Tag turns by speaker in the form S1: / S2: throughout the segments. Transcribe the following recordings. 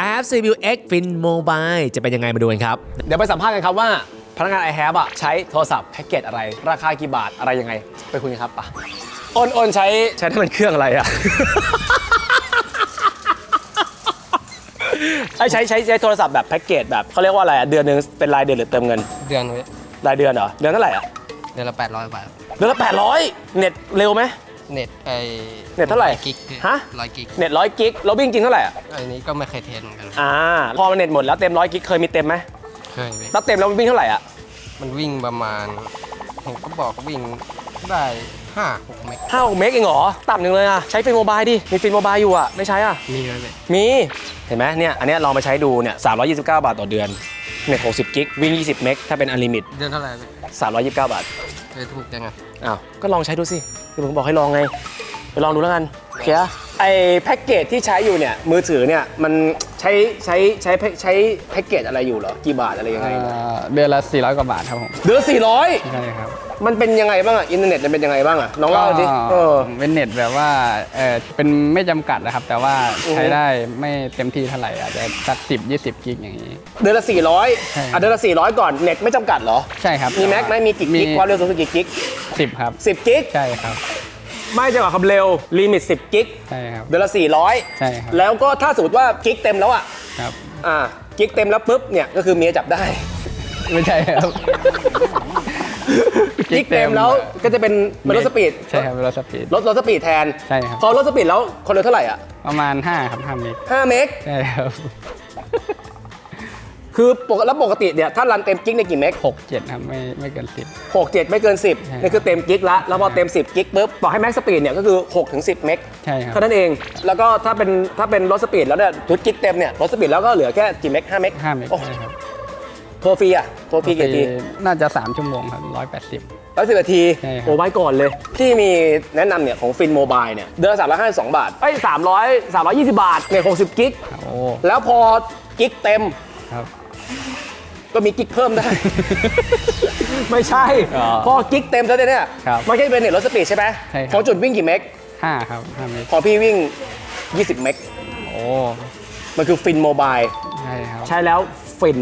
S1: I have CPU X Fin Mobile จะเป็นยังไงมาดูกันครับ
S2: เดี๋ยวไปสัมภาษณ์กันครับว่า พนักงาน i h a v e อะใช้โทรศัพท์แพ็กเกจอะไร ราคากี่บาทอะไรยังไง ไปคุยกันครับปะอ้นอ้นใช้ใช้น้ำมันเครื่องอะไรอะไอ้ใช้ใช้ใช้โทรศัพท์แบบแพ็กเกจแบบเขาเรียกว่าอะไรอะเดือนหนึงเป็นรายเดือนหรือเติมเงิน
S3: เดือนไว้
S2: รายเดือนเหรอเดือนเท่าไหร่อะ
S3: เดือนละ800บาท
S2: เดือนละ800เน็ตเร็วไหม
S3: เน็ตไอ
S2: เน็ตเท่าไหร่
S3: กิก
S2: ฮะ
S3: ร้อยกิก
S2: เน็ตร้อยกิกเราวิ่งจริงเท่าไหร่อะ
S3: อันนี้ก็ไม่เคยเทสเหมือนกัน
S2: อ่าพอมันเน็ตหมดแล้วเต็มร้อยกิกเคยมีเต็มไหม
S3: เคยไป
S2: แล้วเต็มแล้วมันวิ่งเท่าไหร่อะ
S3: มันวิ่งประมาณ ผมก็บอกวิ่งได้5 6เมก
S2: ห้าหกเมกเองเหรอต่ำหนึ่งเลยอะใช้ฟินโมบายดิมีฟินโมบายอยู่อะไม่ใช้อะ
S3: มีเลยเว้ย
S2: มี เห็นไหมเนี่ย อันเนี้ยลองไปใช้ดูเนี่ย329 บาทต่อเดือน เน็ต60 กิก วิ่ง 20 เมก ถ้าเป็นอันลิมิต
S3: เดือนเท่าไหร่เว้ย
S2: 329 บาท
S3: เคยถูกยังไง
S2: อ้าว ก็ลองใช้ดูสิ คือผมบอกให้ลองไง ไปลองดูแล้วกัน โอเคอะ ไอแพ็กเกจที่ใช้อยู่เนี่ยมือถือเนี่ยมันใช้ใช้ใช้ใช้แพ็กเกจอะไรอยู่เหรอกี่บาทอะไรยังไง
S4: เอ่อเดือนละ 400 กว่าบาทครับผม
S2: เดือน
S4: ใช่ครับ
S2: 400มันเป็นยังไงบ้างอะอินเทอร์เน็ตมันเป็นยังไงบ้างอะน้องเล่าดิเออ
S4: เป็นเน็ตแบบว่าเออเป็นไม่จำกัดนะครับ แต่ว่า
S2: อือฮึ
S4: ใช้ได้ไม่เต็มที่เท่าไหร่อาจจะสัก10 20กิกอย่างนี้
S2: เดือนละ
S4: ใช่
S2: 400อะเดือนละ400ก่อนเน็ตไม่จำกัดเหรอ
S4: ใช่ครับ
S2: มีแม็กไหมมีกี่กิกความเร็วสูงสุดกี่กิก
S4: 10ครับ
S2: 10กิก
S4: ใช่ครับ
S2: ไม่จำกัดความเร็วลิมิต 10 กิก
S4: ใช่ครับ
S2: เดือนละ 400
S4: ใช่ครับ
S2: แล้วก็ถ้าสมมติว่ากิกเต็มแล้วอะ
S4: ครับ
S2: อ่ากิกเต็มแล้วปุ๊บเนี่ยก็คือเมียจับได้
S4: ไม่ใช่ครับ
S2: กิกเต็มแล้วก็จะเป็นเป็นรถสปีด
S4: ใช่ครับเป็นรถสปีด
S2: รถรถสปีดแทน
S4: ใช่ครับ
S2: พอรถสปีดแล้วคนเร็วเท่าไหร่อะ
S4: ประมาณ 5 ครับ5เมก
S2: 5เมก
S4: ใช่ครับ
S2: คือปกแล้วปกติเนี่ยถ้ารันเต็มกิกในกี่เมก
S4: 6 7ครับไม่ไม่เกิน
S2: 6 7ไม่เกิน
S4: ใช่
S2: 10 นี่คือเต็มกิกละแล้วพอเต็ม 10 กิกปุ๊บบอกให้แม็กสปีดเนี่ยก็คือ6ถึง10 เมก
S4: 10ใช่ครับ
S2: เท่านั้นเองแล้วก็ถ้าเป็นถ้าเป็นรถสปีดแล้วเนี่ยทุกกิกเต็มเนี่ยรถสปีดแล้วก็เหลือแค่กี่เมก5เมก
S4: 5เมก
S2: โอ้
S4: ใช่ครับ
S2: โทรฟรีอะโทรฟรีกี่ที
S4: น่าจะ3ชั่วโมงครับ180
S2: ร้อยสิบนาที
S4: ใช่ครับ
S2: โอ้ไว้ก่อนเลยพี่มีแนะนำเนี่ยของฟินโมบายเนี่ยเดือนสามร้อยห้าสิบสองบาทไอ้สามร้อยสามร้อยยี่สิบบาทเนี่ยหกสิบกิก
S4: โอ้
S2: แล้วพอกิกเต็ม
S4: ครับ
S2: ก็มีกิกเพิ่มได้ ไม่ใช่
S4: อ๋อ
S2: พอกิกเต็มแล้วเนี่ย
S4: ครับ
S2: ไม่ใช่เป็นเน็ตรถสปีดใช่ไหม
S4: ใช่ครับ
S2: ของจุดวิ่งกี่เมก
S4: 5ครับ5เมก
S2: พอพี่วิ่ง 20 เมก
S4: โอ้
S2: มันคือฟินโมบาย
S4: ใช่ครับ
S2: ใช้แล้วฟิน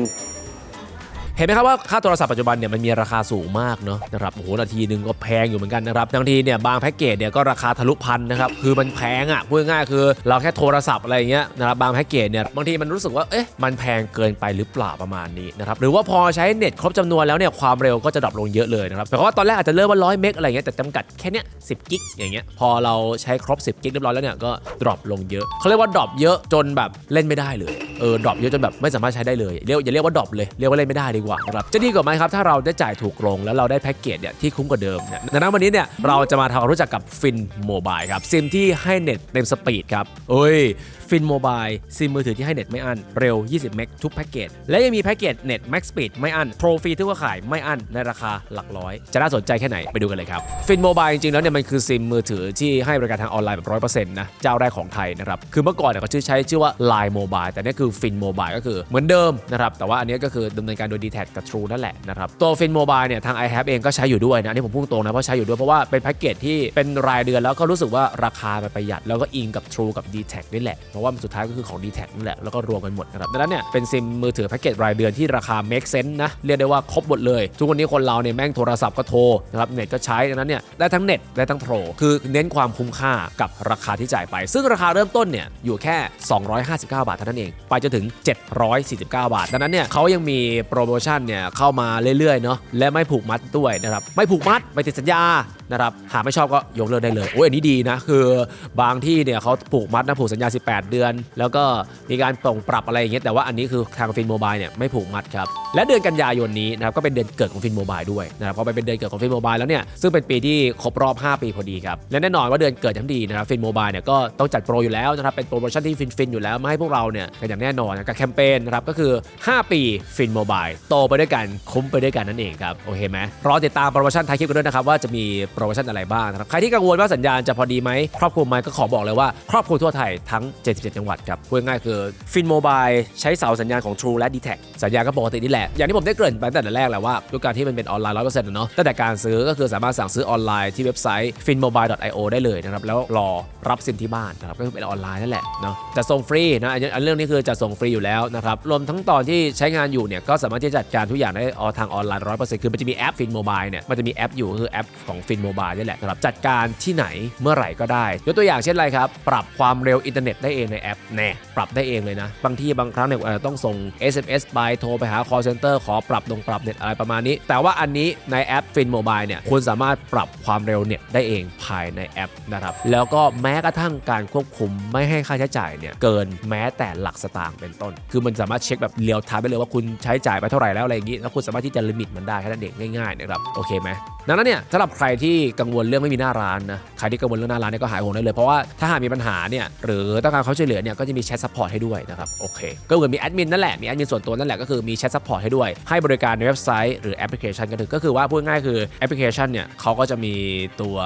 S1: เห็นไหมครับว่าค่าโทรศัพท์ปัจจุบันเนี่ยมันมีราคาสูงมากเนาะนะครับโอ้โหนาทีหนึ่งก็แพงอยู่เหมือนกันนะครับบางทีเนี่ยบางแพ็กเกจเนี่ยก็ราคาทะลุพันนะครับคือมันแพงอะพูดง่ายคือเราแค่โทรศัพท์อะไรเงี้ยนะครับบางแพ็กเกจเนี่ยบางทีมันรู้สึกว่าเอ๊ะมันแพงเกินไปหรือเปล่าประมาณนี้นะครับหรือว่าพอใช้เน็ตครบจำนวนแล้วเนี่ยความเร็วก็จะดรอปลงเยอะเลยนะครับแต่ว่าตอนแรกอาจจะเริ่มว่าร้อยเมกอะไรเงี้ยแต่จำกัดแค่เนี้ยสิบกิกอย่างเงี้ยพอเราใช้ครบ 10 กิกเรียบร้อยแล้วเนี่ยก็ดรอปลงเยอะเขาเรียกว่าดรอปเยอะจนแบบเล่นไม่ได้เลยเออดรอปเยอะจนแบบไม่สามารถใช้ได้เลยเรียกอย่าเรียกว่าดรอปเลยเรียกว่าเล่นไม่ได้ดีกว่านะครับจะดีกว่าไหมครับถ้าเราได้จ่ายถูกลง แล้วเราได้แพ็กเกจเนี่ยที่คุ้มกว่าเดิมเนี่ยดังนั้นวันนี้เนี่ยเราจะมาทำความรู้จักกับฟินโมบายครับซิมที่ให้เน็ตเต็มสปีดครับเอ้ย ฟินโมบายซิมมือถือที่ให้เน็ตไม่อั้นเร็ว 20 เมกทุกแพ็กเกจ และยังมีแพ็กเกจเน็ตแม็กสปีดไม่อั้นโปรฟรีทุกเครือข่ายไม่อั้นในราคาหลักร้อย จะน่าสนใจแค่ไหนไปดูกันเลยครับฟินโมบายจริงๆแล้วเนี่ยมันคือซิมมือถือที่ให้บริการทางออนไลน์แบบร้อยเปอร์เซ็นต์นะเจ้าแรกของไทยนะครับคือเมื่อก่อนเนี่ยเขาชื่อใช้ชื่อว่า Line Mobile แต่นี่คือฟินโมบายก็คือเหมือนเดิมนะครับแต่ว่าอันนี้ก็คือดำเนินการโดย d t แทกับ True นั่นแหละนะครับตัวฟินโมบายเนี่ยทาง i h a v e เองก็ใช้อยู่ด้วยนะอันนี่ผมพูดตรงนะเพราะใช้อยู่ด้วยเพราะว่าเป็นแพ็กเกจที่เป็นรายเดือนแล้วก็รู้สึกว่าราคามันประหยัด แล้วก็อิงกับ True กับ d t แทนี่แหละเพราะว่ามันสุดท้ายก็คือของ d t แทนั่นแหละ แล้วก็รวมกันหมดนะครับดังนั้นเนี่ยเป็นซิมมือถือแพ็กเกจรายเดือนที่ราคา make sense นะ เรียกได้ว่าครบหมดเลย ทุกวันนี้คนเราเนี่ยแม่งโทรศัพท์ก็โทรนะครับเน็ตก็ใช้ดังนั้นเนี่ยได้ทั้งเน็ตได้ทั้งโทร คือเน้นความคุ้มค่ากับราคาที่จ่ายไป ซึ่งราคาเริ่มต้นเนี่ยอยู่แค่ 259 บาทเท่านั้นเอง ไปจนถึง 749 บาทดังนั้นเนี่ยเขายังมีโปรโมชั่นเนี่ยเข้ามาเรื่อยๆเนาะและไม่ผูกมัดด้วยนะครับไม่ผูกมัดไม่ติดสัญญา นะครับหากไม่ชอบก็ยกเลิกได้เลยโอ้ยอันนี้ดีนะ คือบางที่เนี่ยเขาผูกมัดนะผูกสัญญา 18 เดือน แล้วก็มีการปรงปรับอะไรอย่างเงี้ยแต่ว่าอันนี้คือทางฟินโมบายเนี่ยไม่ผูกมัดครับและเดือนกันยายนนี้นะครับก็เป็นเดือนเกิดของฟินโมบายด้วยนะครับพอไปเป็นเดือนเกิดของฟินโมบายแล้วเนี่ยซึ่งเป็นปีที่ครบรอบ 5 ปีพอดีครับและแน่นอนว่าเดือนเกิดทั้งดีนะครับฟินโมบายเนี่ยก็ต้องจัดโปรอยู่แล้วนะครับเป็นโปรโมชั่นที่ฟินๆอยู่แล้วมาให้พวกเราเนี่ยกันอย่างแน่นอนนะกับแคมเปญนะครับก็คือ 5 ปีฟินโมบายโตไปด้วยกันคุ้มไปด้วยกันนั่นเองครับโอเคไหมรอติดตามโปรโมชั่นท้ายคลิปกันด้วยนะครับว่าจะมีโปรโมชั่นอะไรบ้างนะครับ ใครที่กังวลว่าสัญญาณจะพอดีไหมครอบคลุมไหมก็ขอบอกเลยว่าครอบคลุมทั่วไทยทั้ง 77 จังหวัดครับพูดง่ายคือฟินโมบายใช้เสาสัญญาณของ True และ d t แทสัญญาณก็ปกตินี่แหละ อย่างที่ผมได้เกริ่นไปตั้งแต่แรกแหละว่าด้วยการที่มันเป็นออนไลน์100%อะเซ็นต์เนาะตั้งแต่การซื้อก็คือสามารถสั่งซื้อออนไลน์ที่เว็บไซต์ finmobile.io ได้เลยนะครับแล้วรอรับซิมที่บ้านนะครับก็คือเป็นออนไลน์นั่นแหละเนาะจะส่งฟรีนะอันเรื่องนี้คือจะส่งฟรีอยู่แล้วนะครับรวมทั้งตอนที่ใช้งานอยู่เนี่ยก็สามารถที่จะจัดการทุกอย่างได้ออทางออนไลน์100%คือมันจะมีแอปฟินโมบายเนี่ยมันจะมีแอปอยู่ก็คือแอปของฟินโมบายนี่แหละนะครับจัดการที่ไหนเมื่อไหร่ก็ได้ ยกตัวอย่างเช่นไรครับ ปรับความเร็วอินเทอร์เน็ตได้เองในแอปแน่ปรับได้เองเลยนะ บางที่บางครั้งเนี่ยต้องส่ง SMS ไปโทรไปหา call center ขอปรับลงปรับเน็ตอะไรประมาณนี้ แต่ว่าอันนี้ในแอปฟินโมบายเนี่ยคุณสามารถปรับความเร็วเน็ตได้เองภายในแอปนะครับแล้วก็แม้กระทั่งการควบคุมไม่ให้ค่าใช้จ่ายเนี่ยเกินแม้แต่หลักสตางค์เป็นต้น คือมันสามารถเช็คแบบเรียลไทม์ได้เลยว่าคุณใช้จ่ายไปเท่าไหร่แล้วอะไรอย่างนี้แล้วคุณสามารถที่จะลิมิตมันได้แค่นั้นเองง่ายๆนะครับโอเคไหมดังนั้นเนี่ยสำหรับใครที่กังวลเรื่องไม่มีหน้าร้านนะใครที่กังวลเรื่องหน้าร้านเนี่ยก็หายห่วงได้เลยเพราะว่าถ้าหากมีปัญหาเนี่ยหรือต้องการเขาช่วยเหลือเนี่ยก็จะมีแชทซัพพอร์ตให้ด้วยนะครับโอเคก็เหมือนมีแอดมินนั่นแหละมีแอดมินส่วนตัวนั่นแหละก็คือมีแชทซัพพอร์ตให้ด้วยให้บริการในเว็บไซต์หรือแอปพลิเคชันก็ถือก็คือว่าพูดง่ายคือแอปพลิเคชันเนี่ยเขาก็จะมีตัว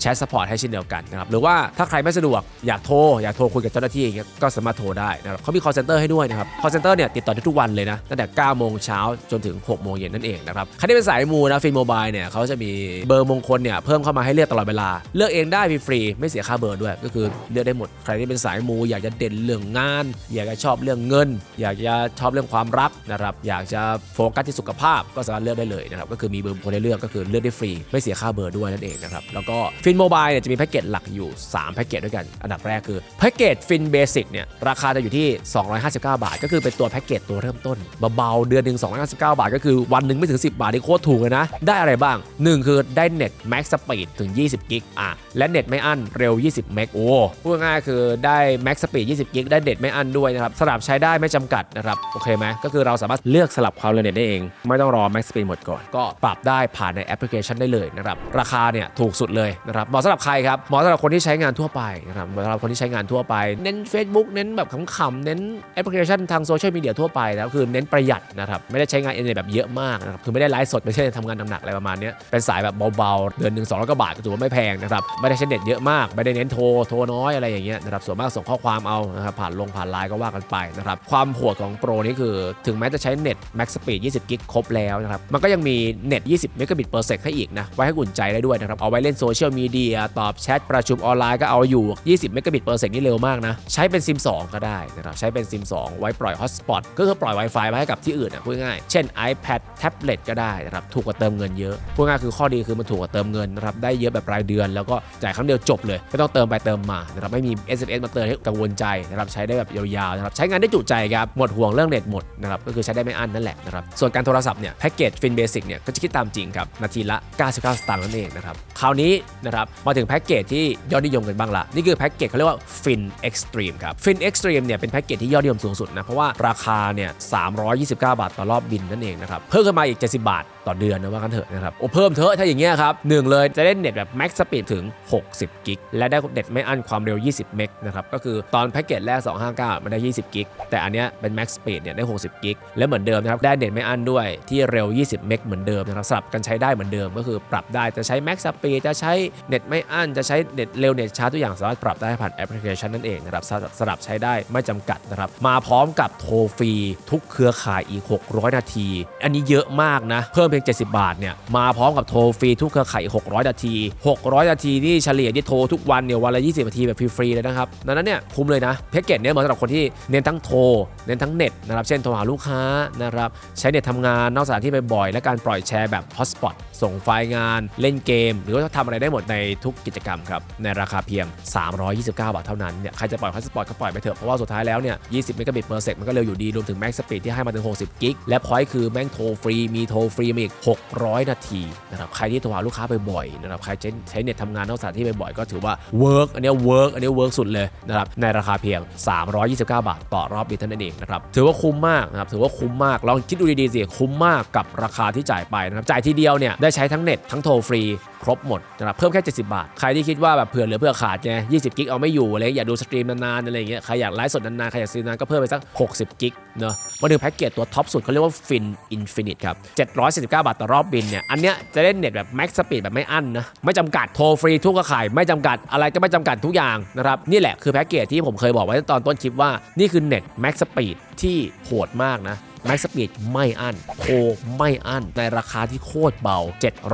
S1: แชทซัพพอร์ตให้เช่นเดียวกันนะครับหรือว่าถ้าใครไม่สะดวกอยากโทรอยากโทรคุยกับเจ้าหน้าที่อย่างเงี้ยก็สามารถโทรได้นะครับเขามี call center ให้ด้วยนะครับ call center เนี่ยติดต่อได้ทุกวันเลยนะตั้งแต่9โมงเช้าจนถึง6โมงเย็นนั่นเองนะครับใครที่เป็นสายมูนะฟินโมบายเนี่ยเขาจะมีเบอร์มงคลเนี่ยเพิ่มเข้ามาให้เลือกตลอดเวลา เลือกเองได้ฟรีไม่เสียค่าเบอร์ด้วย ก็คือเลือกได้หมดใครที่เป็นสายมู อยากจะเด่นเรื่องงาน อยากจะชอบเรื่องเงิน อยากจะชอบเรื่องความรักนะครับอยากจะโฟกัสที่สุขภาพก็สามารถเลือกได้เลยนะครับก็คือมีเบอร์คลให้เลือกก็คือเลือกได้ฟรีไม่เสียค่าเบอร์ด้วยนั่นเองนะครับแล้วก็ฟินโมบายเนี่ยจะมีแพ็กเกจหลักอยู่ 3 แพ็กเกจด้วยกันอันดับแรกคือแพ็กเกจฟินเบสิกเนี่ยราคาจะอยู่ที่ 259 บาท ก็คือเป็นตัวแพ็กเกจตัวเริ่มต้นเบาๆเดือนหนึ่ง259 บาท ก็คือวันหนึ่งไม่ถึง 10 บาทนี่โคตรถูกเลยนะได้อะไรบ้าง 1 คือได้เน็ตแมกสปีดถึง 20 กิกอะและเน็ตไม่อั้นเร็ว 20 เมกโอ้พูดง่ายๆคือได้แม็กสปีด20 กิกได้เน็ตไม่อั้นด้วยนะครับสลับใช้ได้ไม่จำกัดนะครับโอเคไหมก็คือเราสามารถเลือกสลับความเร็วเน็ตได้เอง ไม่ต้องรอแม็กสปีดหมดก่อน ก็ปรับได้ผ่านในแอปพลิเคชันได้เลยนะครับราคาเนี่ยถูกสุดเลยนะครับเหมาะสำหรับใครครับเหมาะสำหรับคนที่ใช้งานทั่วไปนะครับเหมาะสำหรับคนที่ใช้งานทั่วไปเน้น Facebook เน้นแบบขำๆเน้นแอปพลิเคชันทางโซเชียลมีเดียทั่วไปแล้วคือเน้นประหยัดนะครับไม่ได้ใช้งานเองแบบเยอะมากนะครับคือไม่ได้ไลฟ์สดไม่ใช่ทำงานหนักๆอะไรประมาณนี้เป็นสายแบบเบาๆเดือนหนึ่งสองร้อยกว่าบาทก็ถือว่าไม่แพงนะครับไม่ได้ใช้เน็ตเยอะมากไม่ได้เน้นโทรโทรน้อยอะไรอย่างเงี้ยนะครับส่วนมากส่งข้อความเอานะครับผ่านลงผ่านไลน์ก็ว่ากันไปนะครับความโหดของโปรนี่คือถึงแม้จะใช้เน็ต Max Speed 20 กิกครบแล้วนะครับมันก็ยังมีเน็ต 20 เมกะบิต per sec ให้อีกนะไว้ให้อุ่นใจได้ด้วยนะครับเอาไว้เล่นโซเชียลมีเดียตอบแชทประชุมออนไลน์ก็เอาอยู่ 20 เมกะบิต per sec นี่เร็วมากนะใช้เป็นซิม2 ก็ได้นะครับใช้เป็นซิม2 ไว้ปล่อย hotspot ก็คือปล่อย Wi-Fi ไว้ให้กับที่อื่นนะพูดง่ายเช่น iPad แท็บเล็ตก็ได้นะครับถูกกว่าเติมเงินเยอะพูดง่ายคือข้อดีคือมันถูกกว่าเติมเงินนะครับได้เยอะแบบรายเดือน แล้วก็จ่ายครั้งเดียวจบเลยไม่ต้องเติมไปเติมมานะครับไม่มี SMS มาเตือนให้กังวลใจนะครับใช้ได้แบบยาวๆนะครับใช้งานได้จุใจครับหมดห่วงเรื่องเน็ตหมดนะครับก็คือใช้ได้ไม่อั้นนั่นแหละนะครับส่วนการโทรศัพท์เนี่ยแพ็กเกจฟินเบสิกเนี่ยก็จะคิดตามจริงครับนาทีละ 99 สตางค์นั่นเองนะครับคราวนี้นะครับมาถึงแพ็กเกจที่ยอดนิยมกันบ้างละนี่คือแพ็กเกจเขาเรียกว่าฟินเอ็กซ์ตรีมครับฟินเอ็กซ์ตรีมเนี่ยเป็นแพ็กเกจที่ยอดนิยมสูงสุดนะเพราะว่าราคาเนี่ย329 บาทต่อรอบบินนั่นเองนะครับเพิ่มขึ้นมาอีก 70 บาทต่อเดือนนะว่ากันเถอะนะครับโอ้เพิ่มเถอะถ้าอย่างเงี้ยครับงเลยจะได้เน็ตแบบแม็กสปีดถึง 60 กิก และได้เน็ตไม่อั้นความเร็ว 20 เมกนะครับ ก็คือตอนแพ็กเกจแรก 259 มันได้ 20 กิก แต่อันเนี้ยเป็นแม็กสปีดเนี่ยได้ 60 กิก และเหมือนเดิมนะครับ ได้เน็ตไม่อั้นด้วยที่เร็ว 20 เมกเหมือนเดิมนะครับสลับกันใช้ได้เหมือนเดิม ก็คือปรับได้ จะใช้แม็กสปีด จะใช้เน็ตไม่อั้น จะใช้เน็ตเร็วเน็ตช้าทุกอย่างสามารถปรับได้ผ่านแอปพลิเคชันนั่นเองนะครับสลับใช้ได้ไม่จำกัดนะครับ มาพร้อมกับโทรฟรีทุกเครือข่ายอีก 600 นาที อันนี้เยอะมากนะ เพิ่มเพียง 70 บาทเนี่ย มาพร้อมกับโทรฟรีทุกเครือข่ายอีก600 นาที 600 นาทีนี่เฉลี่ยที่โทรทุกวันเนี่ยวันละ 20 นาทีแบบฟรีๆเลยนะครับดังนั้นเนี่ยคุ้มเลยนะแพ็กเกจเนี่ยเหมาะสำหรับคนที่เน้นทั้งโทร เน้นทั้งเน็ตนะครับเช่นโทรหาลูกค้านะครับใช้เน็ตทำงานนอกสถานที่บ่อยๆและการปล่อยแชร์แบบฮอตสปอต ส่งไฟล์งาน เล่นเกม หรือว่าทำอะไรได้หมดในทุกกิจกรรมครับ ในราคาเพียง 329 บาทเท่านั้นเนี่ยใครจะปล่อยฮอตสปอตก็ปล่อยไปเถอะเพราะว่าสุดท้ายแล้วเนี่ย20เมกะบิต per sec มันก็เร็วอยู่ดีรวมถึงแม็กสปีดที่ให้มาถึง 60 กิกและพอยต์คือแม่งโทรฟรีมีโทรฟรีมาอีก 600 นาทีนะครับใครที่โทรหาลูกค้าบ่อยๆนะครับใครใช้ใช้เน็ตทำงานนอกสถานที่บ่อยๆก็ถือว่าเวิร์กอันนี้เวิร์กอันนี้เวิร์กสุดเลยนะครับในราคาเพียง 329 บาท ต่อรอบบินเท่านั้นเองนะครับถือว่าคุ้มมากนะครับถือว่าคุ้มมากลองคิดดูดีๆสิคุ้มมากกับราคาที่จ่ายไปนะครับจ่ายทีเดียวเนี่ยได้ใช้ทั้งเน็ตทั้งโทรฟรี ครบหมดนะครับเพิ่มแค่ 70 บาท ใครที่คิดว่าแบบเผื่อเหลือเผื่อขาดไง20 กิกเอาไม่อยู่อะไรอยากดูสตรีมนานๆอะไรอย่างเงี้ยใครอยากไลฟ์สดนานๆ ใครอยากซื้อนานก็เพิ่มไปสัก 60 กิกเนอะมาดูแพ็กเกจตัวท็อปสุดเขาเรียกว่าฟินอินฟินิตครับ 749 บาทต่อรอบบินเนี่ยอันเนี้ยจะได้เน็ตแบบแม็กซ์สปีดแบบไม่อั้นนะไม่จำกัดโทรฟรีทุกกระข่ายไม่จำกัดอะไรก็ไม่จำกัดทุกอย่างนะครับนี่แหละคือแพ็กเกจที่ผมเคยบอกไว้ตอนต้นคลิปว่านี่คือเน็ตแม็กสปีดที่โหดมากนะ แม็กสปีดไม่อั้นโทรไม่อั้นในราคาที่โคตรเบา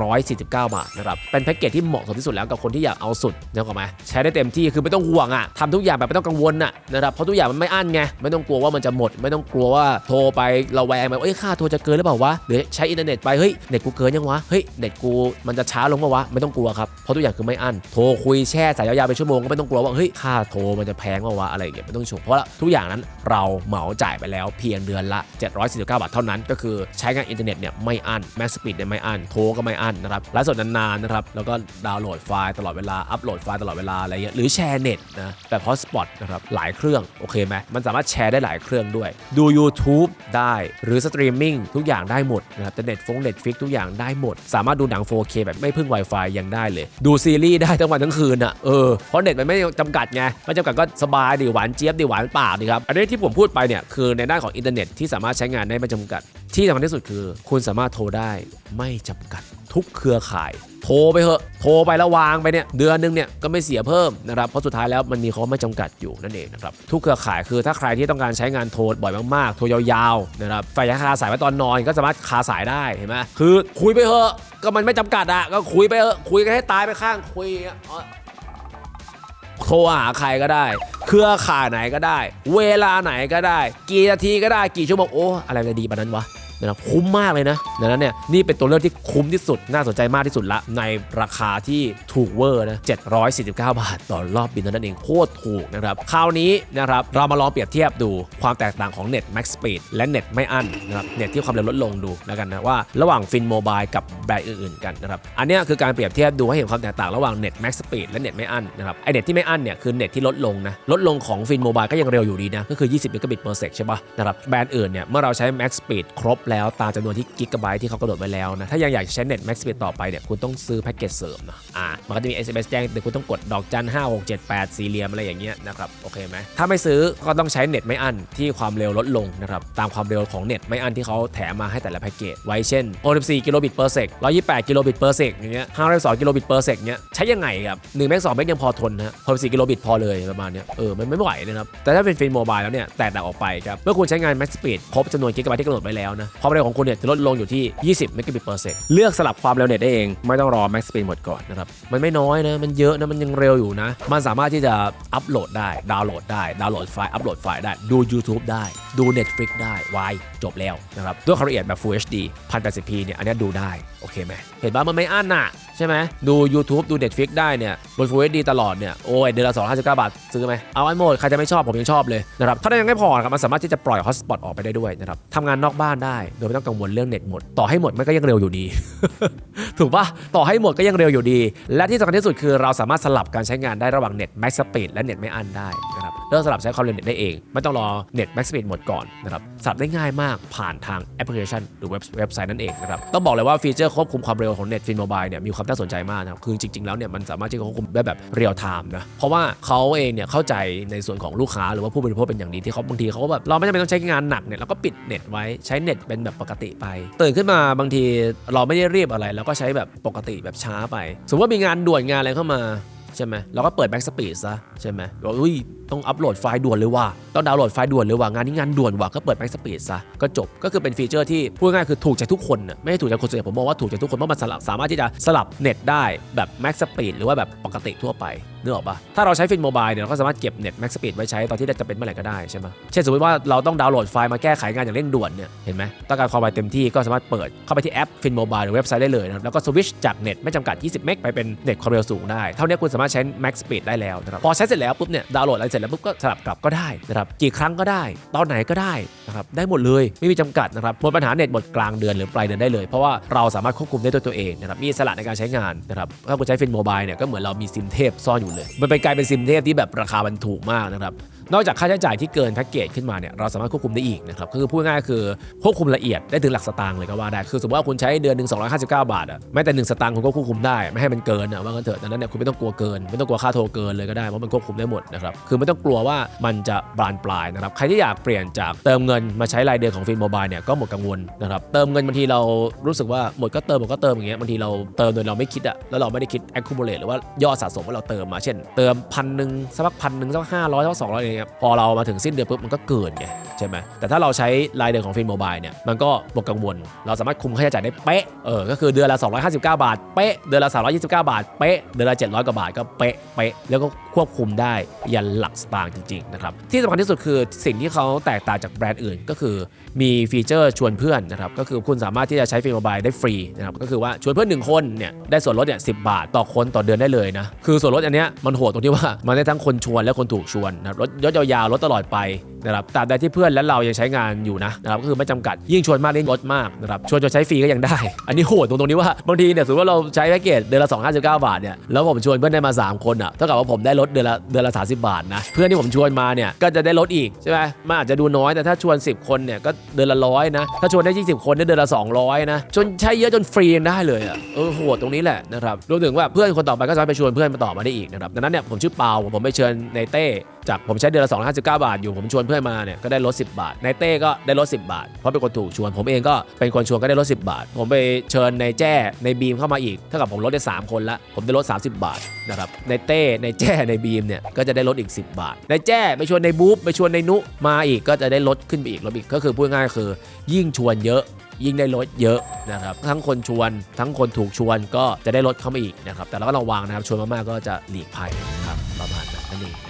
S1: 749 บาทนะครับ เป็นแพ็กเกจที่เหมาะสมที่สุดแล้วกับคนที่อยากเอาสุดนึกออกไหมใช้ได้เต็มที่คือไม่ต้องห่วงอะทำทุกอย่างแบบไม่ต้องกังวลอะนะครับเพราะทุกอย่างมันไม่อั้นไงไม่ต้องกลัวว่ามันจะหมด ไม่ต้องกลัวว่าโทรไปราแวงไปเอ้ยค่าโทรจะเกินหรือเปล่าวะหรือใช้อินเทอร์เน็ตไปเฮ้ยเน็ตกูเกินยังวะเฮ้ยเน็ตกูมันจะช้าลงปะวะไม่ต้องกลัวครับเพราะทุกอย่างคือไม่อั้นโทรคุยแช่สายยาวๆไปชั่วโมงก็ไม่ต้องกลัวว่าเฮ้ยค่าโทรมันจะแพงปะวะอะไรอย่างเงี้ยไม่ต้องชงเพราะทุกอย่างนั้นเราเหมาจ่ายไปแล้วเพียงเดือนละ749 บาทเท่านั้น ก็คือใช้งานอินเทอร์เน็ตเนี่ยไม่อั้นแม็กสปีดเนี่ยไม่อั้นโทรก็ไม่อั้นนะครับไลฟ์สดนานๆนะครับแล้วก็ดาวน์โหลดไฟล์ตลอดเวลาอัปโหลดไฟล์ตลอดเวลาอะไรเงี้ยหรือแชร์เน็ตนะแบบฮอตสปอตนะครับหลายเครื่องโอเคไหมมันสามารถแชร์ได้หลายเครื่องด้วย ดู YouTube ได้หรือสตรีมมิ่งทุกอย่างได้หมดนะครับแต่เน็ตฟงเน็ตฟิกทุกอย่างได้หมด สามารถดูหนัง 4K แบบไม่พึ่ง Wi-Fi ยังได้เลย ดูซีรีส์ได้ทั้งวันทั้งคืนอะเออเพราะเน็ตมันไม่จำกัดไงไม่จำกัดก็สบายดีหวานเจี๊ยบดีหวานปากดีครับอันนี้ที่ผมพูดไปเนี่ยคือในด้านของอินเทอร์เน็ตที่สามารถใช้งานได้ไม่จำกัด ที่สำคัญที่สุดคือ คุณสามารถโทรได้ไม่จำกัด ทุกเครือข่าย โทรไปเถอะ โทรไปแล้ววางไปเนี่ยเดือนนึงเนี่ยก็ไม่เสียเพิ่มนะครับ เพราะสุดท้ายแล้วมันมีเขาไม่จำกัดอยู่นั่นเองนะครับ ทุกเครือข่ายคือถ้าใครที่ต้องการใช้งานโทรบ่อยมากๆ โทรยาวๆนะครับไฟยาคาสายไว้ตอนนอนก็สามารถคาสายได้เห็นไหมคือคุยไปเถอะก็มันไม่จำกัดอะก็คุยไปเถอะคุยกันให้ตายไปข้างคุยอะ โทรหาใครก็ได้ เครือข่ายไหนก็ได้ เวลาไหนก็ได้ กี่นาทีก็ได้กี่ชั่วโมงโอ้อะไรจะดีปานนั้นวะ นะครับคุ้มมากเลยนะดังนั้นเนี่ยนี่เป็นตัวเลือกที่คุ้มที่สุดน่าสนใจมากที่สุดละ ในราคาที่ถูกเวอร์นะ749 บาท ต่อรอบบินเท่านั้นเองโคตรถูกนะครับคราวนี้นะครับเรามาลองเปรียบเทียบดูความแตกต่างของเน็ต Max Speed และเน็ตไม่อั้นนะครับเน็ตที่ความเร็วลดลงดูแล้วกันนะว่าระหว่างฟินโมบายกับแบรนด์อื่นๆกันนะครับอันนี้คือการเปรียบเทียบดูให้เห็นความแตกต่างระหว่างเน็ต Max Speed และเน็ตไม่อั้นนะครับไอเน็ตที่ไม่อั้นเนี่ยคือเน็ตที่ลดลงนะลดลงของฟินโมบายก็ยังเร็วอยู่ดีนะก็คือ 20 m b p s ใช่ปะนะครับแบรนด์อื่นเนี่ยเมื่อเราใช้ Max Speed ครบแล้วตามจำนวนที่กิกะไบต์ที่เขากำหนดไว้แล้วนะ ถ้ายังอยากใช้เน็ต Max Speed ต่อไปเนี่ยคุณต้องซื้อแพ็กเกจเสริมนะอ่ามันก็จะมี SMS แจ้งแต่คุณต้องกดดอกจัน5 6 7 8 สี่เหลี่ยมอะไรอย่างเงี้ยนะครับโอเคไหมถ้าไม่ซื้อก็ต้องใช้เน็ตไม่อั้นที่ความเร็วลดลงนะครับตามความเร็วของเน็ตไม่อั้นที่เขาแถมมาให้แต่ละแพ็กเกจไว้เช่น64กิโลบิต per sec 128กิโลบิต per sec อย่างเงี้ย512กิโลบิต per sec เงี้ยใช้ยังไงครับ1เมก2เมกยังพอทนนะ64กิโลบิตพอเลยประมาณเนี้ยเออมันไม่ไหวนะครับแต่ถ้าเป็นฟินโมบายแล้วเนี่ยแตกต่างออกไปครับเมื่อคุณใช้งาน Max Speed ครบจำนวนกิกะไบต์ที่กำหนดไว้แล้วนะความเร็วของคุณเนี่ยจะลดลงอยู่ที่ 20 เมกะบิตเปอร์เซกเลือกสลับความเร็วเน็ตได้เองไม่ต้องรอแม็กซ์สปีดหมดก่อนนะครับ มันไม่น้อยนะ มันเยอะนะ มันยังเร็วอยู่นะ มันสามารถที่จะอัปโหลดได้ ดาวน์โหลดได้ ดาวน์โหลดไฟล์ อัปโหลดไฟล์ได้ ดู YouTube ได้ ดู Netflix ได้ วาย จบแล้วนะครับ ด้วยความละเอียดแบบ Full HD 1080p เนี่ย อันนี้ดูได้ โอเคไหม เห็นป่ะมันไม่อั้นอะ ช่ไหมดู YouTube ดู Netflix ได้เนี่ยบน Full HD ตลอดเนี่ยโอ้ยเดือนละ259 บาท ซื้อไหมเอาไอ้โหมดใครจะไม่ชอบผมยังชอบเลยนะครับถ้ายังไม่พอครับมันสามารถที่จะปล่อย Hotspot ออกไปได้ด้วยนะครับทำงานนอกบ้านได้โดยไม่ต้องกังวลเรื่องเน็ตหมด ต่อให้หมดมันก็ยังเร็วอยู่ดี ถูกปะต่อให้หมดก็ยังเร็วอยู่ดี และที่สำคัญที่สุดคือเราสามารถสลับการใช้งานได้ระหว่างเน็ต Max Speed และเน็ตไม่อันได้ นะครับเลือกสลับใช้ความเร็วเน็ตได้เอง ไม่ต้องรอเน็ต Max Speed หมดก่อนนะครับสลับได้ง่ายมากผ่านทางแอปพลิเคชันหรือเว็บเว็บไซต์นั่นเองนะครับต้องบอกเลยว่าฟีเจอร์ควบคุมความเร็วของเน็ตฟินโมบายเนี่ยมีความน่าสนใจมากนะครับคือจริงๆแล้วเนี่ยมันสามารถที่จะควบคุมได้แบบเรียลไทม์นะเพราะว่าเขาเองเนี่ยเข้าใจในส่วนของลูกค้าหรือว่าผู้บริโภคเป็นอย่างดีที่เขาบางทีเขาก็แบบเราไม่จำเป็นต้องใช้งานหนักเนี่ยเราก็ปิดเน็ตไว้ใช้เน็ตเป็นแบบปกติไปตื่นขึ้นมาบางทีเราไม่ได้รีบอะไรเราก็ใช้แบบปกติแบบช้าไป สมมติว่ามีงานด่วนงานอะไรเข้ามาใช่ไหมเราก็เปิดแบ็กสปีดซะใช่ไหมอุ้ย ต้องอัปโหลดไฟล์ด่วนเลยว่ะต้องดาวน์โหลดไฟล์ด่วนเลยว่ะงานนี้งานด่วนว่ะก็เปิดแบ็กสปีดซะก็จบก็คือเป็นฟีเจอร์ที่พูดง่ายคือถูกใจทุกคนน่ะไม่ได้ถูกใจคนส่วนใหญ่ผมมองว่าถูกใจทุกคนเพราะมันสลับสามารถที่จะสลับเน็ตได้แบบแม็กสปีดหรือว่าแบบปกติทั่วไปนึกออกปะถ้าเราใช้ฟินโมบายเนี่ยเราก็สามารถเก็บเน็ตแม็กสปีดไว้ใช้ตอนที่จะเป็นเมื่อไหร่ก็ได้ใช่ไหมเช่นสมมติว่าเราต้องดาวน์โหลดไฟล์มาแก้ไขงานอย่างเร่งด่วนเนี่ยเห็นไหมต้องการความไวเต็มที่ก็สามารถเปิดเข้าไปที่แอปฟินโมบายหรือเว็บไซต์ได้เลยนะครับแล้วก็สวิชจากเน็ตไม่จำกัด 20 เมกไปเป็นเน็ตความเร็วสูงได้ เท่านี้คุณสามารถใช้ Max Speed ได้แล้วนะครับพอใช้เสร็จแล้วปุ๊บเนี่ยดาวน์โหลดอะไรเสร็จแล้วปุ๊บก็สลับกลับก็ได้นะครับกี่ครั้งก็ได้ ตอนไหนก็ได้นะครับได้หมดเลยไม่มีจำกัดนะครับหมดปัญหาเน็ตหมดกลางเดือนหรือปลายเดือนได้เลย เพราะว่าเราสามารถควบคุมได้ด้วยตัวเองนะครับมีสลัดในการใช้งานนะครับถ้าคุณใช้ฟินโมบายเนี่ยก็เหมือนเรามีซิมเทพซ่อนอยู่เลย มันเป็นกลายเป็นซิมเทพที่แบบราคามันถูกมากนะครับ นอกจากค่าใช้จ่ายที่เกินแพ็กเกจขึ้นมาเนี่ยเราสามารถควบคุมได้อีกนะครับคือพูดง่ายคือควบคุมละเอียดได้ถึงหลักสตางค์เลยก็ว่าได้คือสมมติว่าคุณใช้เดือนหนึ่ง259 บาทอะแม้แต่หนึ่งสตางค์คุณก็ควบคุมได้ไม่ให้มันเกินอะว่างั้นเถอะดังนั้นเนี่ยคุณไม่ต้องกลัวเกิน ไม่ต้องกลัวค่าโทรเกินเลยก็ได้เพราะมันควบคุมได้หมดนะครับคือไม่ต้องกลัวว่ามันจะบานปลายนะครับใครที่อยากเปลี่ยนจากเติมเงินมาใช้รายเดือนของฟินโมบายเนี่ยก็หมดกังวลนะครับเติมเงินบางทีเรารู้สึกว่าหมดก็เติมหมดก็เติมอย่างเงี้ยบางทีเราเติมโดยเราไม่คิดอะแล้วเราไม่ได้คิด accumulate หรือว่ายอดสะสมว่าเราเติมมาเช่น เติมพันหนึ่งสักพันหนึ่งสักห้าร้อยสักสองร้อยอะไรเงี้ยพอเรามาถึงสิ้นเดือนปุ๊บมันก็เกินไง ใช่ไหมแต่ถ้าเราใช้รายเดือนของฟินโมบายเนี่ยมันก็บวกกังวล เราสามารถคุมค่าใช้จ่ายได้เป๊ะเออก็คือเดือนละ 259 บาทเป๊ะเดือนละ 329 บาทเป๊ะเดือนละ 700 กว่าบาทก็เป๊ะเป๊ะแล้วก็ควบคุมได้ยันหลักสตางค์จริงๆนะครับที่สำคัญที่สุดคือสิ่งที่เขาแตกต่างจากแบรนด์อื่นก็คือมีฟีเจอร์ชวนเพื่อนนะครับก็คือคุณสามารถที่จะใช้ฟินโมบายได้ฟรีนะครับก็คือว่าชวนเพื่อนหนึ่งคนเนี่ยได้ส่วนลดเนี่ยสิบาทต่อคนต่อเดือนได้เลยนะคือส่วนลดอันเนี้ยมันโหดตรงที่ว่ามันได้ทั้งคนชวนและคนถูกชวนนะครับลดยศยาวๆลดตลอดไป นะครับตราบใดที่เพื่อนและเรายังใช้งานอยู่นะนะครับก็คือไม่จำกัดยิ่งชวนมากยิ่งลดมากนะครับชวนจนใช้ฟรีก็ยังได้ อันนี้โหดตรงตรงนี้ว่าบางทีเนี่ยสมมติว่าเราใช้แพ็กเกจเดือนละ259 บาทเนี่ยแล้วผมชวนเพื่อนได้มา 3 คนอะเท่ากับว่าผมได้ลดเดือนละเดือนละ30 บาทนะเพื่อนที่ผมชวนมาเนี่ยก็จะได้ลดอีกใช่ไหมมันอาจจะดูน้อยแต่ถ้าชวน 10 คนเนี่ยก็เดือนละร้อยนะถ้าชวนได้20 คนได้เดือนละ 200นะจนใช้เยอะจนฟรียังได้เลยอะเออโหดตรงนี้แหละนะครับรวมถึงว่าเพื่อนคนต่อไปก็สามารถไปชวนเพื่อนมาต่อมาได้อีกนะครับดังนั้นเนี่ยผมชื่อเปาผมไปเชิญในเต้จากผมใช้เดือนละ259 บาทอยู่ผมชวนเพื่อนมาเนี่ยก็ได้ลด 10 บาทในเต้ก็ได้ลด 10 บาท เพราะเป็นคนถูกชวนผมเองก็เป็นคนชวนก็ได้ลด 10 บาท ผมไปเชิญในแจ้ในบีมเข้ามาอีกเท่ากับผมลดได้ 3 คนละผมได้ลด 30 บาทนะครับในเต้ในแจ้ในบีมเนี่ยก็จะได้ลดอีก 10 บาทในแจ้ไปชวนในบู๊ไปชวนในนุมาอีกก็จะได้ลดขึ้นไปอีกลดอีกก็คือพูดง่ายคือ ยิ่งชวนเยอะยิ่งได้ลดเยอะนะครับทั้งคนชวน ทั้งคนถูกชวนก็จะได้ลดเข้ามาอีกนะครับแต่เราก็ระวังนะครับชวนมากๆก็จะหลีกภัยนะครับประมาณนั้นนั่นเองนะ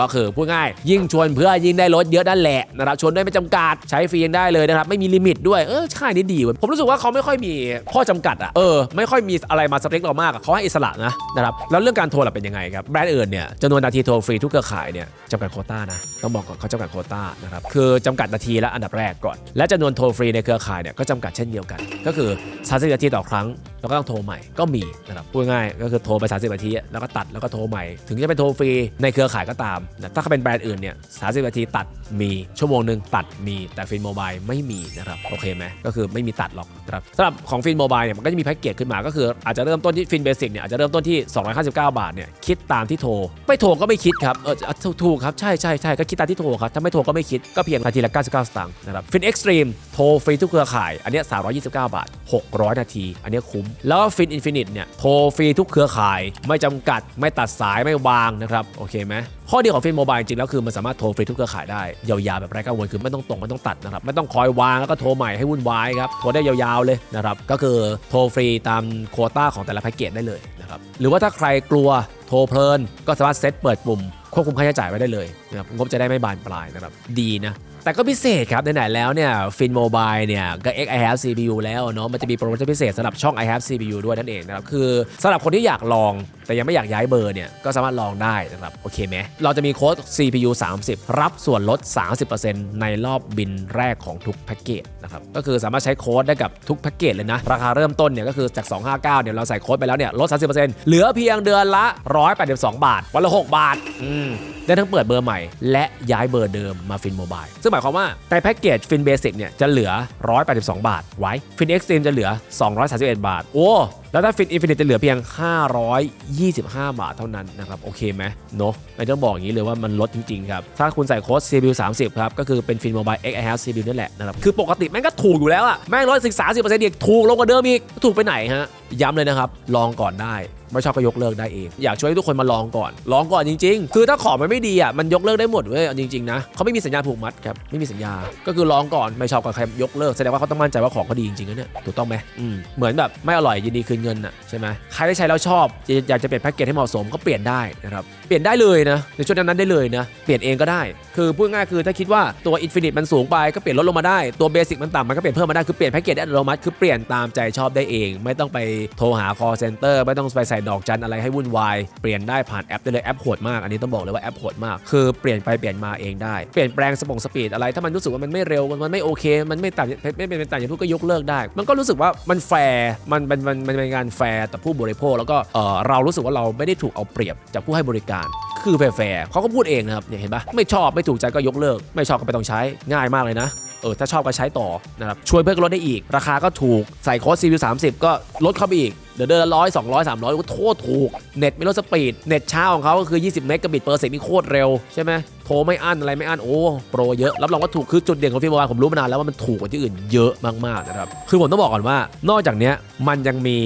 S1: ก็คือพูดง่ายยิ่งชวนเพื่อยิ่งได้ลดเยอะนั่นแหละนะครับชวนได้ไม่จำกัดใช้ฟรียังได้เลยนะครับไม่มีลิมิตด้วยเออค่ายนี้ดีเว้ยผมรู้สึกว่าเขาไม่ค่อยมีข้อจำกัดอะเออไม่ค่อยมีอะไรมาสเปคเรามากเขาให้อิสระนะนะครับแล้วเรื่องการโทรล่ะเป็นยังไงครับแบรนด์อื่นเนี่ยจำนวนนาทีโทรฟรีทุกเครือข่ายเนี่ยจำกัดโคต้านะต้องบอกก่อนเขาจำกัดโคต้านะครับคือจำกัดนาทีและอันดับแรกก่อน และจำนวนโทรฟรีในเครือข่ายเนี่ยก็จำกัดเช่นเดียวกัน ก็คือ 30 นาทีต่อครั้งแล้วก็ต้องโทรใหม่ก็มีนะครับพูดง่ายก็คือโทรไป 30 นาทีแล้วก็ตัดแล้วก็โทรใหม่ ถึงจะเป็นโทรฟรีในเครือข่ายก็ตามถ้าเขาเป็นแบรนด์อื่นเนี่ย30นาทีตัดมีชั่วโมงหนึ่งตัดมีแต่ฟินโมบายไม่มีนะครับโอเคไหมก็คือไม่มีตัดหรอกนะครับสำหรับของฟินโมบายเนี่ยมันก็จะมีแพ็กเกจขึ้นมาก็คืออาจจะเริ่มต้นที่ฟินเบสิกเนี่ยอาจจะเริ่มต้นที่ 259 บาทเนี่ยคิดตามที่โทร ไม่โทรก็ไม่คิดครับเออถูกครับใช่ใช่ใช่ก็คิดตามที่โทรครับถ้าไม่โทรก็ไม่คิดก็เพียงนาทีละ 99 สตางค์นะครับฟินเอ็กซ์ตรีมโทรฟรีทุกเครือข่ายอันเนี้329 บาท 600 นาที อันนี้คุ้ม แล้วฟินอินฟินิตเนี่ยโทรฟรีทุกเครือข่าย ไม่จำกัดไม่ตัดสายไม่วางนะครับโอเคไหม ข้อดีของฟินโมบายจริงแล้วคือมันสามารถโทรฟรีทุกเครือข่ายได้ยาวๆแบบไร้กังวลคือไม่ต้องตรงไม่ต้องตัดนะครับไม่ต้องคอยวางแล้วก็โทรใหม่ให้วุ่นวายครับโทรได้ยาวๆเลยนะครับก็คือโทรฟรีตามโควต้าของแต่ละแพ็กเกจได้เลยนะครับหรือว่าถ้าใครกลัวโทรเพลิน ก็สามารถเซตเปิดปุ่มควบคุมค่าใช้จ่ายไว้ได้เลยนะครับงบจะได้ไม่บานปลายนะครับดีนะแต่ก็พิเศษครับไหนๆแล้วเนี่ยฟินโมบายเนี่ยก็ X I have CPU แล้วเนาะมันจะมีโปรโมชั่นพิเศษสำหรับช่อง I have CPU ด้วยนั่นเองนะครับคือสำหรับคนที่อยากลอง แต่ยังไม่อยากย้ายเบอร์เนี่ยก็สามารถลองได้นะครับโอเคไหมเราจะมีโค้ด CPU 30 รับส่วนลด 30%ในรอบบินแรกของทุกแพ็กเกจนะครับก็คือสามารถใช้โค้ดได้กับทุกแพ็กเกจเลยนะ ราคาเริ่มต้นเนี่ยก็คือจาก 259เนี่ยเราใส่โค้ดไปแล้วเนี่ยลด 30%เหลือเพียงเดือนละ 182 บาท วันละ 6 บาทอืมได้ทั้งเปิดเบอร์ใหม่ และย้ายเบอร์เดิมมาฟินโมบายซึ่งหมายความว่าในแพ็กเกจฟินเบสิกเนี่ยจะเหลือ 182 บาท ไว้ฟินเอ็กซ์ตรีมจะเหลือ 231 บาท โอ้แล้วถ้าฟินอินฟินิตจะเหลือเพียง 525 บาทเท่านั้นนะครับ โอเคไหมเนาะไม่ต้องบอกอย่างนี้เลยว่ามันลดจริงๆครับ ถ้าคุณใส่โค้ด CPU 30ครับ ก็คือเป็นฟินโมบาย X I have CPU นั่นแหละนะครับ คือปกติแม่งก็ถูกอยู่แล้วอะแม่งลดสิบสามสิบเปอร์เซ็นต์อีกถูกลงกว่าเดิมอีกถูกไปไหนฮะ ย้ำเลยนะครับ ลองก่อนได้ ไม่ชอบก็ยกเลิกได้เอง อยากช่วยให้ทุกคนมาลองก่อน ลองก่อนจริง ๆ คือถ้าของมันไม่ดีอะมันยกเลิกได้หมดเว้ยเอาจริงๆนะเขาไม่มีสัญญาผูกมัดครับไม่มีสัญญา ก็คือลองก่อนไม่ชอบก็ใครยกเลิกแสดงว่าเขาต้องมั่นใจว่าของเขาดีจริงๆนะเนี่ยถูกต้องไหมอืมเหมือนแบบไม่อร่อยยินดีคืนเงินอะใช่ไหมใครได้ใช้แล้วชอบอยากจะเปลี่ยนแพ็กเกจให้เหมาะสมก็เปลี่ยนได้นะครับเปลี่ยนได้เลยนะในช่วงนั้นได้เลยนะเปลี่ยนเองก็ได้ คือพูดง่ายคือถ้าคิดว่าตัว Infinite มันสูงไปก็เปลี่ยนลดลงมาได้ตัวเบสิกมันต่ำมันก็เปลี่ยนเพิ่มมาได้คือเปลี่ยนแพ็กเกจได้อัตโนมัติคือเปลี่ยนตามใจชอบได้เอง ไม่ต้องไปโทรหา call center ไม่ต้องไปใส่ส่ดอกจันอะไรให้วุ่นวาย เปลี่ยนได้ผ่านแอปได้เลยแอปโหดมาก อันนี้ต้องบอกเลยว่าแอปโหดมาก คือเปลี่ยนไปเปลี่ยนมาเองได้ เปลี่ยนแปลงสปงสปีดอะไร ถ้ามันรู้สึกว่ามันไม่เร็ว มันไม่โอเค มันไม่ต่ำไม่เป็นไปตามอย่างพูดก็ยกเลิกได้ มันก็รู้สึกว่ามันแฟร์ มันมันมันมันเป็นการแฟร์ต่อผู้บริโภค แล้วก็เออเรารู้สึกว่าเราไม่ได้ถูกเอาเปรียบจากผู้ให้บริการ คือแฟร์เขาก็พูดเองนะครับเนี่ยเห็นปะไม่ชอบไม่ถูกใจก็ยกเลิก ไม่ชอบก็ไม่ต้องใช้ง่ายมากเลยนะ เออถ้าชอบก็ใช้ต่อนะครับช่วยเพื่อนลดได้อีก ราคาก็ถูกใส่โค้ด CPU 30 ก็ลดเข้าไปอีกเดี๋ยวเดือนละร้อยสองร้อยสามร้อยก็โทษถูก เน็ตไม่ลดสปีด เน็ตช้าของเขาก็คือ 20 เมกะบิตเปอร์เซกนี่โคตรเร็ว ใช่ไหมโทรไม่อั้นอะไรไม่อั้น โอ้ โปรเยอะ รับรองว่าถูก คือจุดเด่นของฟิโมบาผมรู้มานานแล้วว่ามันถูกกว่าที่อื่นเยอะมาก ๆ นะครับ คือผมต้องบอกก่อนว่า นอกจากนี้มันยังมี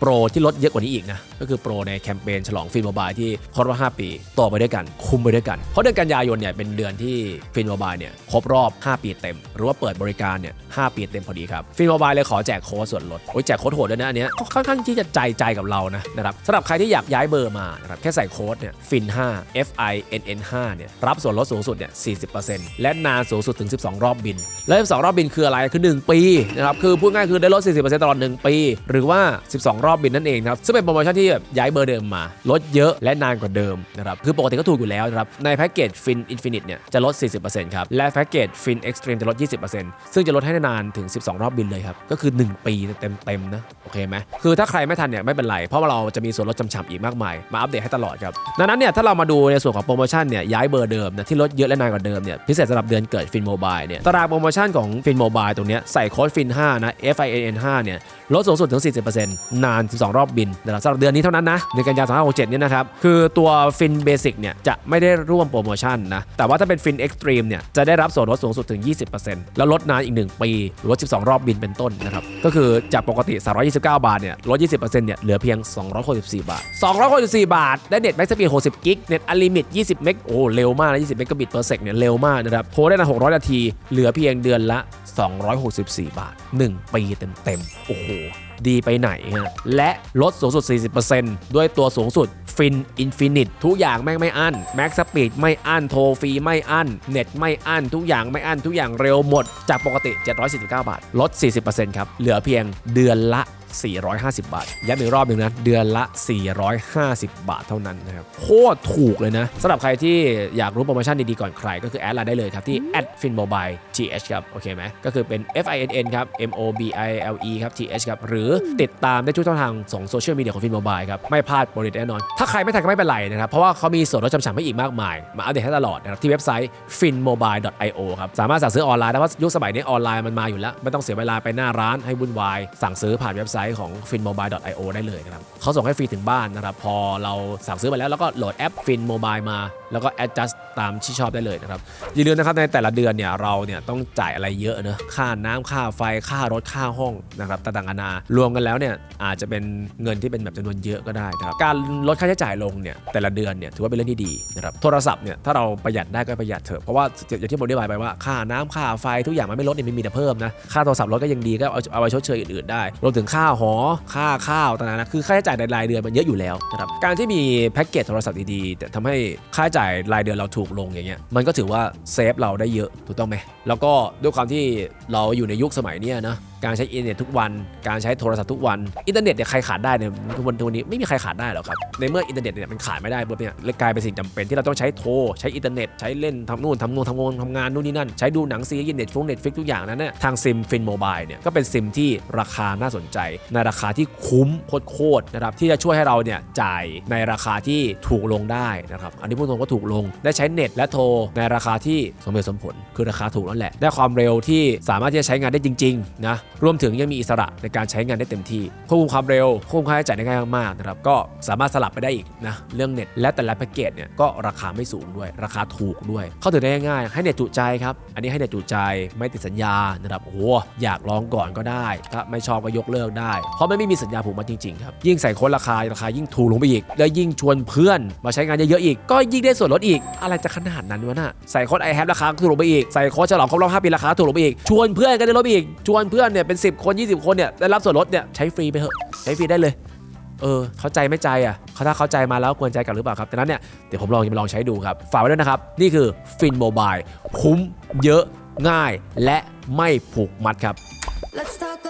S1: โปรที่ลดเยอะกว่านี้อีกนะ ก็คือโปรในแคมเปญฉลองฟิล์มโมบายที่ครบรอบ5ปีต่อไปด้วยกัน คุมไปด้วยกัน เพราะเดือนกันยายนเนี่ยเป็นเดือนที่ฟิล์มโมบายเนี่ยครบรอบ 5 ปีเต็ม หรือว่าเปิดบริการเนี่ย5ปีเต็มพอดีครับฟิล์มโมบายเลยขอแจกโค้ดส่วนลดโอ้ยแจกโค้ดโหดด้วยนะอันเนี้ยค่อนข้างที่จะใจใจกับเรานะนะครับสำหรับใครที่อยากย้ายเบอร์มานะครับแค่ใส่โค้ดเนี่ยฟิน5 F I N N 5เนี่ยรับส่วนลดสูงสุดเนี่ย40%และนานสูงสุดถึง 12 รอบบิน และ12รอบบินคืออะไรคือ 1 ปีนะครับคือพูดง่ายคือได้ลด40%ตลอด1ปี หรือว่า 12 รอบอบบินนั่นเองครับซึ่งเป็นโปรโมชั่นที่แบบย้ายเบอร์เดิมมาลดเยอะและนานกว่าเดิมนะครับคือปกติก็ถูกอยู่แล้วนะครับในแพ็กเกจฟินอินฟินิตเนี่ยจะลด 40%ครับและแพ็กเกจฟินเอ็กซ์ตรีมจะลด 20%ซึ่งจะลดให้นานถึง 12 รอบบินเลยครับก็คือ 1 ปีเต็มๆนะโอเคไหมคือถ้าใครไม่ทันเนี่ยไม่เป็นไร เพราะว่าเราจะมีส่วนลดจำๆอีกมากมาย มาอัปเดตให้ตลอดครับดังนั้นเนี่ยถ้าเรามาดูในส่วนของโปรโมชั่นเนี่ยย้ายเบอร์เดิมนะที่ลดเยอะและนานกว่าเดิมเนี่ยพิเศษสำหรับเดือนเกิดฟินโมบายเนี่ยตารางโปรโมชั่นของฟินโมบายตรงเนี้ยใส่โค้ดฟิน5นะ F I N N 5เนี่ยลดสูงสุดถึง 40%นานณ 12 รอบบินนะครับสำหรับเดือนนี้เท่านั้นนะเดือนกันยายน2567เนี่ยนะครับคือตัวฟินเบสิกเนี่ยจะไม่ได้ร่วมโปรโมชั่นนะแต่ว่าถ้าเป็นฟินเอ็กซ์ตรีมเนี่ยจะได้รับส่วนลดสูงสุดถึง 20%แล้วลดนานอีก 1 ปี หรือว่า 12 รอบบินเป็นต้นนะครับก็คือจากปกติ 329 บาทเนี่ยลด 20%เนี่ยเหลือเพียง 264 บาท 264 บาท ได้เน็ตแม็กซ์สปีด60 กิกเน็ตอัลลิมิต 20 เมกโอ้เร็วมากนะ20 เมกะบิตเปอร์เซกเนี่ยเร็วมากนะครับโทรได้นาน600 นาที เหลือเพียงเดือนละ 264 บาท 1 ปีเต็มๆโอ้โห ดีไปไหนฮะและลดสูงสุด 40%ด้วยตัวสูงสุดฟินอินฟินิตทุกอย่างแม่งไม่อั้นแม็กสปีดไม่อั้นโทรฟรีไม่อั้น เน็ตไม่อั้นทุกอย่างไม่อั้นทุกอย่างเร็วหมด จากปกติ 749 บาท ลด 40%ครับ เหลือเพียงเดือนละ 450 บาท ย้ำอีกรอบหนึ่งนะ เดือนละ 450 บาทเท่านั้นนะครับ โคตรถูกเลยนะสำหรับใครที่อยากรู้โปรโมชั่นดีๆก่อนใคร ก็คือแอดไลน์ได้เลยครับ ที่ @finmobile th ครับ โอเคไหม ก็คือเป็น f i n n ครับ m o b i l e ครับ th ครับ หรือติดตามได้ทุกช่องทางของโซเชียลมีเดียของ Finmobile ครับ ไม่พลาดโปรดีแน่นอน ถ้าใครไม่ทันก็ไม่เป็นไรนะครับ เพราะว่าเขามีส่วนลดจำฉ่ำให้อีกมากมาย มาอัปเดตให้ตลอดนะครับที่เว็บไซต์ finmobile.io ครับสามารถสั่งซื้อออนไลน์ได้เพราะยุคสมัยนี้ออนไลน์มันมาอยู่แล้วไม่ต้องเสียเวลาไปหน้าร้านให้วุ่นวายสั่งซื้อผ่านเว็บไซต์ของ finmobile.io ได้เลยนะครับเขาส่งให้ฟรีถึงบ้านนะครับ พอเราสั่งซื้อมาแล้วแล้วก็โหลดแอป finmobile มา แล้วก็ adjust ตามที่ชอบได้เลยนะครับ อย่าลืมนะครับในแต่ละเดือนเนี่ยเราเนี่ยต้องจ่ายอะไรเยอะเนอะค่าน้ำค่าไฟค่ารถค่าห้องนะครับต่างๆนานารวมกันแล้วเนี่ยอาจจะเป็นเงินที่เป็นแบบจำนวนเยอะก็ได้นะครับการลดค่าใช้จ่ายลงเนี่ยแต่ละเดือนเนี่ยถือว่าเป็นเรื่องที่ดีนะครับโทรศัพท์เนี่ยถ้าเราประหยัดได้ก็ประหยัดเถอะเพราะว่าอย่างที่ผมได้บายไปว่าค่าน้ำค่าไฟทุกอย่างมันไม่ลดเนี่ยมันมีแต่เพิ่มนะค่าโทรศัพท์ลดก็ยังดีก็เอาเอาไปชดเชยอื่นๆได้รวมถึงค่าหอ ค่าข้าวต่างๆนะคือค่าใช้จ่ายรายเดือนมันเยอะอยู่แล้วนะครับการที่มีแพ็กเกจโทรศัพท์ดีๆแต่ทำให้ค่าใช้จ่ายรายเดือนเราถูกลงอย่างเงี้ยมันก็ถือว่าเซฟเราได้เยอะถูกต้องไหมแล้วก็ด้วยความที่เราอยู่ในยุคสมัยเนี้ยนะการใช้อินเทอร์เน็ตทุกวัน การใช้โทรศัพท์ทุกวัน อินเทอร์เน็ตเนี่ยใครขาดได้เนี่ยทุกวันทุกวันนี้ไม่มีใครขาดได้หรอกครับ ในเมื่ออินเทอร์เน็ตเนี่ยมันขาดไม่ได้ปุ๊บเนี่ยเลยกลายเป็นสิ่งจำเป็นที่เราต้องใช้โทร ใช้อินเทอร์เน็ต ใช้เล่นทำนู่นทำนู่นทำงานทำงานนู่นนี่นั่น ใช้ดูหนังซีรีส์เน็ตฟงเน็ตฟิกทุกอย่างนั้นเนี่ยทางซิมฟินโมบายเนี่ยก็เป็นซิมที่ราคาน่าสนใจ ในราคาที่คุ้มโคตรๆนะครับที่จะช่วยให้เราเนี่ยจ่ายในราคาที่ถูกลงได้นะครับอันนี้พูดตรงก็ถูกลงได้ใช้เน็ตและโทรในราคาที่สมเหตุสมผลคือราคาถูกแล้วแหละได้ความเร็วที่สามารถที่จะใช้งานได้จริงๆนะรวมถึงยังมีอิสระในการใช้งานได้เต็มที่ควบคุมความเร็วควบคุมค่าใช้จ่ายได้ง่ายมากๆนะครับก็สามารถสลับไปได้อีกนะเรื่องเน็ตและแต่ละแพ็กเกจเนี่ยก็ราคาไม่สูงด้วย ราคาถูกด้วย เข้าถึงได้ง่ายๆให้เน็ตจุใจครับอันนี้ให้เน็ตจุใจไม่ติดสัญญานะครับโอ้โหอยากลองก่อนก็ได้ถ้าไม่ชอบก็ยกเลิกได้ เพราะไม่มีสัญญาผูกมัดจริงๆครับยิ่งใส่โค้ดราคาราคายิ่งถูกลงไปอีก แล้วยิ่งชวนเพื่อนมาใช้งานเยอะๆอีก ก็ยิ่งได้ส่วนลดอีก อะไรจะขนาดนั้นวะน่ะใส่โค้ดไอแฮปราคาถูกลงไปอีกใส่โค้ดฉลองครบรอบ5ปีราคาถูกลงไปอีกชวนเพื่อนก็ได้ลดอีกชวนเพื่อนเนี่ยเป็น 10 คน 20 คนเนี่ยได้รับส่วนลดเนี่ยใช้ฟรีไปเถอะใช้ฟรีได้เลยเออเข้าใจไม่ใจอะเขาถ้าเข้าใจมาแล้วควรใจกันหรือเปล่าครับดังนั้นเนี่ยเดี๋ยวผมลองจะลองใช้ดูครับ ฝากไว้ด้วยนะครับ นี่คือฟินโมบายคุ้มเยอะง่ายและไม่ผูกมัดครับ
S5: Let's talk